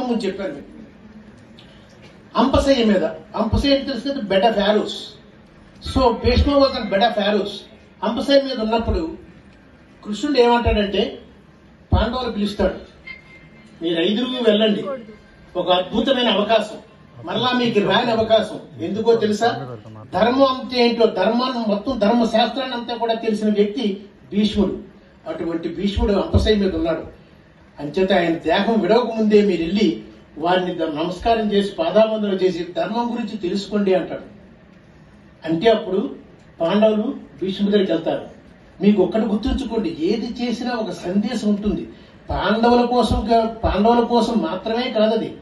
ఇంతకుముందు చెప్పాను మీకు. మీద అంపసయ్య అంటే తెలిస్తే bed of arrows so Bhishma was and bed of arrows Ampasayya మీద ఉన్నప్పుడు కృష్ణుడు ఏమంటాడంటే పాండవులు పిలుస్తాడు మీరు ఐదుగురు వెళ్ళండి. ఒక అద్భుతమైన అవకాశం. మరలా మీకు రాని అవకాశం. ఎందుకో తెలుసా? ధర్మం అంటే ఏంటో ధర్మాన్ని మొత్తం ధర్మ శాస్త్రాన్ని అంతా కూడా తెలిసిన వ్యక్తి భీష్ముడు. అటువంటి భీష్ముడు అంపశయ్య మీద ఉన్నాడు. అంచేత ఆయన దేహం విడవక ముందే మీరు వెళ్ళి వారిని నమస్కారం చేసి పాదాబంధనం చేసి ధర్మం గురించి తెలుసుకోండి అంటాడు. అంటే అప్పుడు పాండవులు భీష్ముడి దగ్గరికి వెళ్తారు. మీకు ఒక్కటి గుర్తుంచుకోండి ఏది చేసినా ఒక సందేశం ఉంటుంది. పాండవుల కోసం పాండవుల కోసం మాత్రమే కాదది.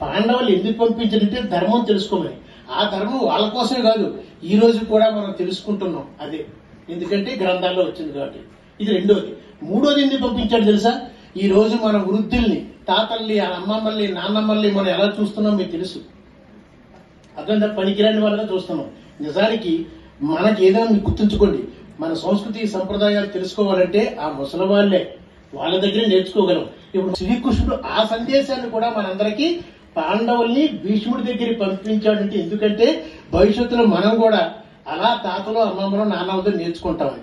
పాండవులు ఎందుకు పంపించారంటే ధర్మం తెలుసుకోమని ఆ ధర్మం వాళ్ళ కోసమే కాదు ఈ రోజు కూడా మనం తెలుసుకుంటున్నాం అదే. ఎందుకంటే గ్రంథాల్లో వచ్చింది కాబట్టి. ఇది రెండోది. మూడోది ఎందుకు పంపించాడు తెలుసా? ఈ రోజు మన వృద్ధుల్ని తాతల్ని అమ్మమ్మల్ని నాన్నమ్మల్ని మనం ఎలా చూస్తున్నాం మీకు తెలుసు? అదంతా పనికిరాని వాళ్ళగా చూస్తున్నాం. నిజానికి మనకి ఏదైనా మీరు గుర్తుంచుకోండి. మన సంస్కృతి సంప్రదాయాలు తెలుసుకోవాలంటే ఆ ముసలి వాళ్ళే వాళ్ళ దగ్గర నేర్చుకోగలం. ఇప్పుడు శ్రీకృష్ణుడు ఆ సందేశాన్ని కూడా మనందరికీ పాండవుల్ని భీష్ముడి దగ్గరికి పంపించాడంటే ఎందుకంటే భవిష్యత్తులో మనం కూడా అలా తాతలో అమ్మమ్మలో నాన్నలతో నేర్చుకుంటామని